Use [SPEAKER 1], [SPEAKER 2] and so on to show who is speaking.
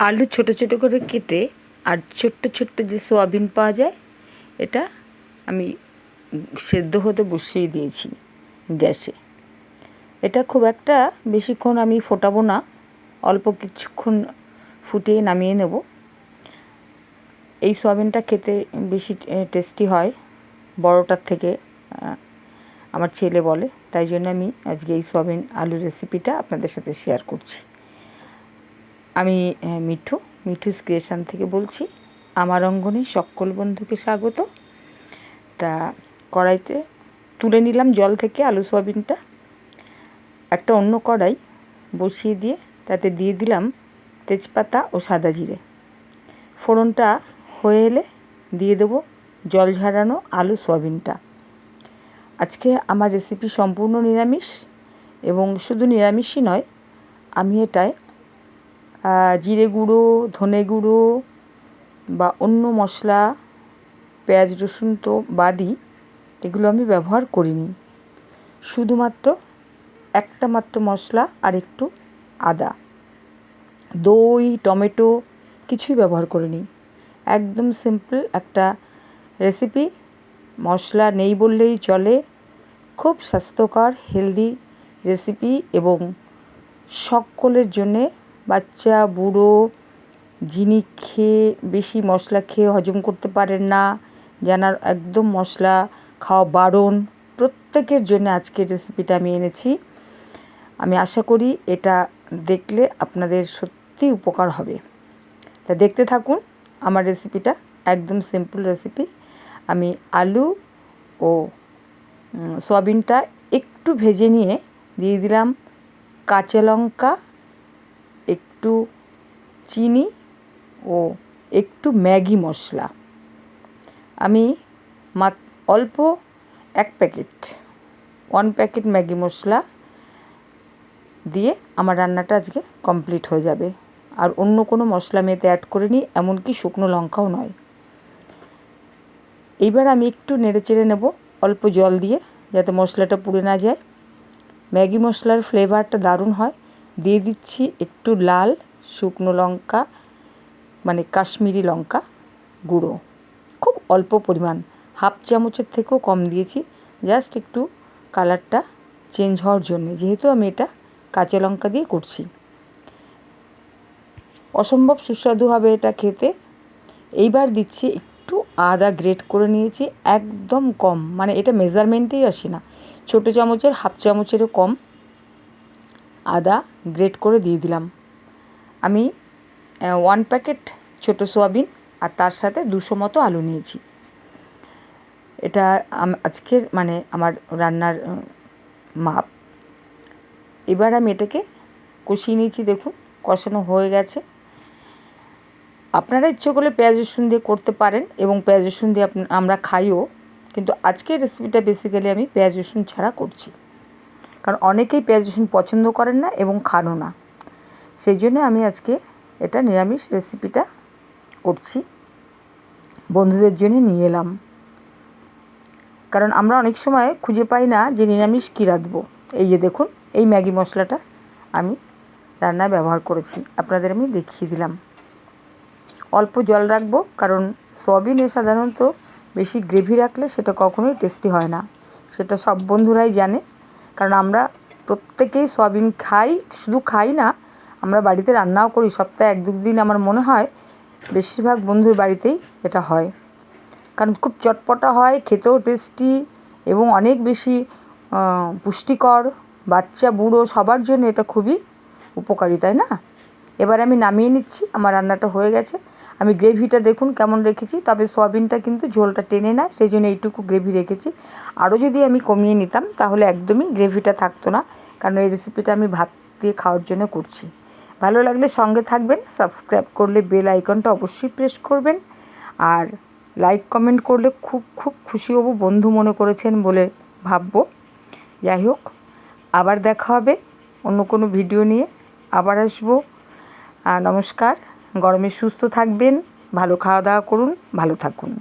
[SPEAKER 1] আলু ছোট ছোট করে কেটে আর ছোট্ট ছোট্ট যে সোয়াবিন পাওয়া যায়, এটা আমি সেদ্ধ হতে বসিয়ে দিয়েছি গ্যাসে। এটা খুব একটা বেশিক্ষণ আমি ফোটাবো না, অল্প কিছুক্ষণ ফুটিয়ে নামিয়ে নেব। এই সোয়াবিনটা খেতে বেশি টেস্টি হয় বড়টার থেকে আমার ছেলে বলে। তাই জন্য আমি আজকে এই সোয়াবিন আলু রেসিপিটা আপনাদের সাথে শেয়ার করছি। আমি মিঠু, মিঠুস ক্রিয়েশন থেকে বলছি। আমার অঙ্গনে সকল বন্ধুকে স্বাগত। তা, কড়াইতে তুলে নিলাম জল থেকে আলু, সয়াবিনটা। একটা অন্য কড়াই বসিয়ে দিয়ে তাতে দিয়ে দিলাম তেজপাতা ও সাদা জিরে। ফোড়নটা হয়ে এলে দিয়ে দেবো জল ঝাড়ানো আলু, সয়াবিনটা। আজকে আমার রেসিপি সম্পূর্ণ নিরামিষ এবং শুধু নিরামিষই নয়, আমি এটায় জিরে গুঁড়ো, ধনে গুঁড়ো বা অন্য মশলা, পেঁয়াজ, রসুন তো বাদই এগুলো আমি ব্যবহার করিনি। শুধুমাত্র একটা মাত্র মশলা আর একটু আদা। দই, টমেটো কিছুই ব্যবহার করিনি। একদম সিম্পল একটা রেসিপি। মশলা নেই বললেই চলে। খুব স্বাস্থ্যকর, হেলদি রেসিপি এবং সকলের জন্যে বাচ্চা, বুড়ো, যিনি খেয়ে বেশি মশলা খেয়ে হজম করতে পারেন না, জানার একদম মশলা খাওয়া বারণ, প্রত্যেকের জন্য আজকের রেসিপিটা আমি এনেছি। আমি আশা করি এটা দেখলে আপনাদের সত্যি উপকার হবে। তা দেখতে থাকুন আমার রেসিপিটা একদম সিম্পল রেসিপি আমি আলু ও সয়াবিনটা একটু ভেজে নিয়ে দিয়ে দিলাম কাঁচা লঙ্কা একটু চিনি ও একটু ম্যাগি মশলা। আমি মাত, অল্প এক প্যাকেট ওয়ান প্যাকেট ম্যাগি মশলা দিয়ে আমার রান্নাটা আজকে কমপ্লিট হয়ে যাবে। আর অন্য কোনো মশলা মেতে অ্যাড করে নিই এমনকি শুকনো লঙ্কাও নয়। এইবার আমি একটু নেড়ে চেড়ে নেব, অল্প জল দিয়ে, যাতে মশলাটা পুড়ে না যায়। ম্যাগি মশলার ফ্লেভারটা দারুণ হয়। দিয়ে দিচ্ছি একটু লাল শুকনো লঙ্কা মানে কাশ্মীরি লঙ্কা গুঁড়ো। খুব অল্প পরিমাণ, হাফ চামচের থেকেও কম দিয়েছি। জাস্ট একটু কালারটা চেঞ্জ হওয়ার জন্যে, যেহেতু আমি এটা কাঁচা লঙ্কা দিয়ে করছি। অসম্ভব সুস্বাদু হবে এটা খেতে। এইবার দিচ্ছি একটু আদা গ্রেট করে নিয়েছি, একদম কম। মানে এটা মেজারমেন্টেই আসে না। ছোটো চামচের, হাফ চামচেরও কম। আদা গ্রেট করে দিয়ে দিলাম। আমি ওয়ান প্যাকেট ছোটো সোয়াবিন আর তার সাথে দুশো মতো আলু নিয়েছি। এটা আজকের মানে আমার রান্নার মাপ। এবার আমি এটাকে কষিয়ে নিয়েছি, দেখুন, কষানো হয়ে গেছে। আপনারা ইচ্ছে করলে পেঁয়াজ রসুন দিয়ে করতে পারেন এবং পেঁয়াজ রসুন দিয়ে আমরা খাইও, কিন্তু আজকের রেসিপিটা বেসিক্যালি আমি পেঁয়াজ রসুন ছাড়া করছি। কারণ অনেকেই পেঁয়াজ, রসুন পছন্দ করেন না এবং খানও না। সেই জন্য আমি আজকে এটা নিরামিষ রেসিপিটা করছি। বন্ধুদের জন্য নিয়ে এলাম। কারণ আমরা অনেক সময় খুঁজে পাই না যে নিরামিষ কী রাঁধবো। এই যে দেখুন, এই ম্যাগি মশলাটা আমি রান্নায় ব্যবহার করেছি। আপনাদের আমি দেখিয়ে দিলাম। অল্প জল রাখব, কারণ সয়াবিনে সাধারণত বেশি গ্রেভি রাখলে সেটা কখনোই টেস্টি হয় না। সেটা সব বন্ধুরাই জানে। কারণ আমরা প্রত্যেকেই সয়াবিন খাই, শুধু খাই না, আমরা বাড়িতে রান্নাও করি। সপ্তাহে এক দিন আমার মনে হয় বেশিরভাগ বন্ধুর বাড়িতেই এটা হয়। কারণ খুব চটপটা হয়, খেতেও টেস্টি এবং অনেক বেশি পুষ্টিকর, বাচ্চা, বুড়ো, সবার জন্য এটা খুবই উপকারী, তাই না? এবার আমি নামিয়ে নিচ্ছি, আমার রান্নাটা হয়ে গেছে। আমি গ্রেভিটা দেখুন কেমন রেখেছি, তবে সয়াবিনটা কিন্তু ঝোলটা টেনে না সেই জন্য এইটুকু গ্রেভি রেখেছি। আরও যদি আমি কমিয়ে নিতাম, তাহলে একদমই গ্রেভিটা থাকতো না, কারণ এই রেসিপিটা আমি ভাত দিয়ে খাওয়ার জন্য করছি। ভালো লাগলে সঙ্গে থাকবেন, সাবস্ক্রাইব করলে বেল আইকনটা অবশ্যই প্রেস করবেন, আর লাইক কমেন্ট করলে খুব খুব খুশি হব, বন্ধু মনে করেছেন বলে ভাববো। যাই হোক, আবার দেখা হবে অন্য কোনো ভিডিও নিয়ে, আবার আসব। নমস্কার। গরমে সুস্থ থাকবেন ভালো খাওয়া দাওয়া করুন ভালো থাকুন।